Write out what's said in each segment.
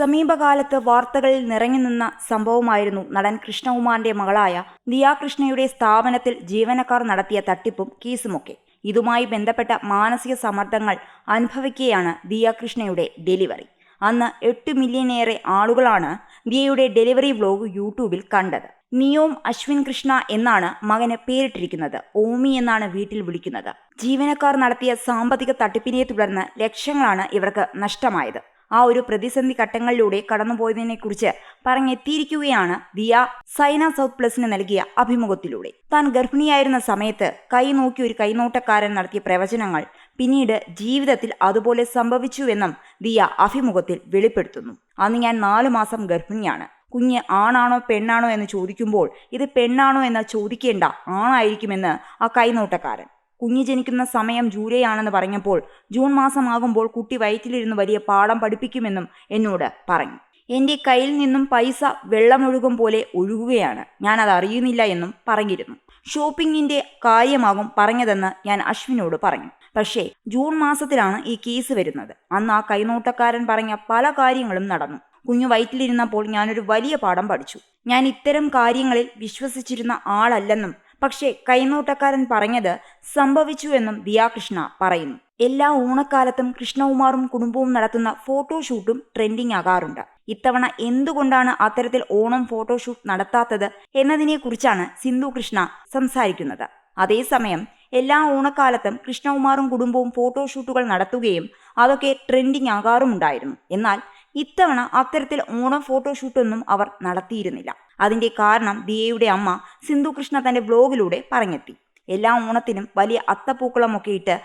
സമീപകാലത്ത് വാർത്തകളിൽ നിറഞ്ഞുനിന്ന സംഭവമായിരുന്നു നടൻ കൃഷ്ണകുമാറിന്റെ മകളായ ദിയാകൃഷ്ണയുടെ സ്ഥാപനത്തിൽ ജീവനക്കാർ നടത്തിയ തട്ടിപ്പും കേസുമൊക്കെ. ഇതുമായി ബന്ധപ്പെട്ട മാനസിക സമ്മർദ്ദങ്ങൾ അനുഭവിക്കുകയാണ് ദിയാകൃഷ്ണയുടെ ഡെലിവറി. അന്ന് എട്ട് മില്യണേറെ ആളുകളാണ് ദിയയുടെ ഡെലിവറി വ്ലോഗ് യൂട്യൂബിൽ കണ്ടത്. നിയോം അശ്വിൻ കൃഷ്ണ എന്നാണ് മകന് പേരിട്ടിരിക്കുന്നത്. ഓമി എന്നാണ് വീട്ടിൽ വിളിക്കുന്നത്. ജീവനക്കാർ നടത്തിയ സാമ്പത്തിക തട്ടിപ്പിനെ തുടർന്ന് ലക്ഷങ്ങളാണ് ഇവർക്ക് നഷ്ടമായത്. ആ ഒരു പ്രതിസന്ധി ഘട്ടങ്ങളിലൂടെ കടന്നുപോയതിനെക്കുറിച്ച് പറഞ്ഞെത്തിയിരിക്കുകയാണ് ദിയ. സൈന സൗത്ത് പ്ലസിന് നൽകിയ അഭിമുഖത്തിലൂടെ. താൻ ഗർഭിണിയായിരുന്ന സമയത്ത് കൈ നോക്കി ഒരു കൈനോട്ടക്കാരൻ നടത്തിയ പ്രവചനങ്ങൾ പിന്നീട് ജീവിതത്തിൽ അതുപോലെ സംഭവിച്ചുവെന്നും ദിയ അഭിമുഖത്തിൽ വെളിപ്പെടുത്തുന്നു. അന്ന് ഞാൻ നാലു മാസം ഗർഭിണിയാണ്. കുഞ്ഞ് ആണാണോ പെണ്ണാണോ എന്ന് ചോദിക്കുമ്പോൾ ഇത് പെണ്ണാണോ എന്ന് ചോദിക്കേണ്ട ആണായിരിക്കുമെന്ന് ആ കൈനോട്ടക്കാരൻ കുഞ്ഞ് ജനിക്കുന്ന സമയം ജൂലൈ ആണെന്ന് പറഞ്ഞപ്പോൾ ജൂൺ മാസമാകുമ്പോൾ കുട്ടി വയറ്റിലിരുന്ന് വലിയ പാഠം പഠിപ്പിക്കുമെന്നും എന്നോട് പറഞ്ഞു. എന്റെ കയ്യിൽ നിന്നും പൈസ വെള്ളമൊഴുകും പോലെ ഒഴുകുകയാണ്. ഞാൻ അത് അറിയുന്നില്ല എന്നും പറഞ്ഞിരുന്നു. ഷോപ്പിങ്ങിന്റെ കാര്യമാകും പറഞ്ഞതെന്ന് ഞാൻ അശ്വിനോട് പറഞ്ഞു. പക്ഷേ ജൂൺ മാസത്തിലാണ് ഈ കേസ് വരുന്നത്. അന്ന് ആ കൈനോട്ടക്കാരൻ പറഞ്ഞ പല കാര്യങ്ങളും നടന്നു. കുഞ്ഞു വയറ്റിലിരുന്നപ്പോൾ ഞാനൊരു വലിയ പാഠം പഠിച്ചു. ഞാൻ ഇത്തരം കാര്യങ്ങളിൽ വിശ്വസിച്ചിരുന്ന ആളല്ലെന്നും പക്ഷേ കൈനോട്ടക്കാരൻ പറഞ്ഞത് സംഭവിച്ചു എന്നും ദിയാകൃഷ്ണ പറയുന്നു. എല്ലാ ഓണക്കാലത്തും കൃഷ്ണകുമാറും കുടുംബവും നടത്തുന്ന ഫോട്ടോഷൂട്ടും ട്രെൻഡിംഗ് ആകാറുണ്ട്. ഇത്തവണ എന്തുകൊണ്ടാണ് അത്തരത്തിൽ ഓണം ഫോട്ടോഷൂട്ട് നടത്താത്തത് എന്നതിനെക്കുറിച്ചാണ് സിന്ധു കൃഷ്ണ സംസാരിക്കുന്നത്. അതേസമയം എല്ലാ ഓണക്കാലത്തും കൃഷ്ണകുമാറും കുടുംബവും ഫോട്ടോഷൂട്ടുകൾ നടത്തുകയും അതൊക്കെ ട്രെൻഡിംഗ് ആകാറുമുണ്ടായിരുന്നു. എന്നാൽ ഇത്തവണ അത്തരത്തിൽ ഓണം ഫോട്ടോഷൂട്ടൊന്നും അവർ നടത്തിയിരുന്നില്ല. അതിന്റെ കാരണം ദിയയുടെ അമ്മ സിന്ധു കൃഷ്ണ തന്റെ ബ്ലോഗിലൂടെ പറഞ്ഞെത്തി. എല്ലാ ഓണത്തിനും വലിയ അത്തപ്പൂക്കളമൊക്കെ ഇട്ട്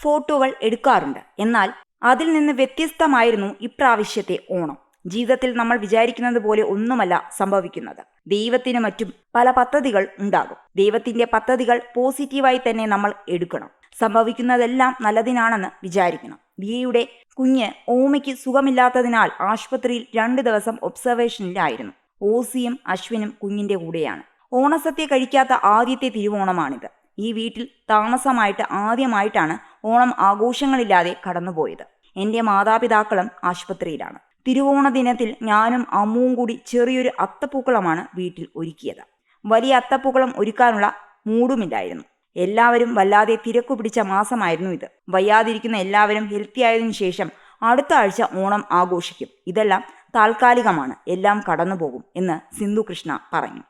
ഫോട്ടോകൾ എടുക്കാറുണ്ട്. എന്നാൽ അതിൽ നിന്ന് വ്യത്യസ്തമായിരുന്നു ഇപ്രാവശ്യത്തെ ഓണം. ജീവിതത്തിൽ നമ്മൾ വിചാരിക്കുന്നത് പോലെ ഒന്നുമല്ല സംഭവിക്കുന്നത്. ദൈവത്തിന് മറ്റും പല പദ്ധതികൾ ഉണ്ടാകും. ദൈവത്തിന്റെ പദ്ധതികൾ പോസിറ്റീവായി തന്നെ നമ്മൾ എടുക്കണം. സംഭവിക്കുന്നതെല്ലാം നല്ലതിനാണെന്ന് വിചാരിക്കണം. ദിയയുടെ കുഞ്ഞ് ഓമയ്ക്ക് സുഖമില്ലാത്തതിനാൽ ആശുപത്രിയിൽ രണ്ടു ദിവസം ഒബ്സർവേഷനിലായിരുന്നു. ഓസിയും അശ്വിനും കുഞ്ഞിന്റെ കൂടെയാണ്. ഓണസത്യ കഴിക്കാത്ത ആദ്യത്തെ തിരുവോണമാണിത്. ഈ വീട്ടിൽ താമസമായിട്ട് ആദ്യമായിട്ടാണ് ഓണം ആഘോഷങ്ങളില്ലാതെ കടന്നുപോയത്. എന്റെ മാതാപിതാക്കളും ആശുപത്രിയിലാണ്. തിരുവോണ ദിനത്തിൽ ഞാനും അമ്മുവും കൂടി ചെറിയൊരു അത്തപ്പൂക്കളമാണ് വീട്ടിൽ ഒരുക്കിയത്. വലിയ അത്തപ്പൂക്കളം ഒരുക്കാനുള്ള മൂടുമില്ലായിരുന്നു. എല്ലാവരും വല്ലാതെ തിരക്കു പിടിച്ച മാസമായിരുന്നു ഇത്. വയ്യാതിരിക്കുന്ന എല്ലാവരും ഹെൽത്തി ആയതിനു ശേഷം അടുത്ത ആഴ്ച ഓണം ആഘോഷിക്കും. ഇതെല്ലാം താൽക്കാലികമാണ്. എല്ലാം കടന്നുപോകും എന്ന് സിന്ധു കൃഷ്ണ പറഞ്ഞു.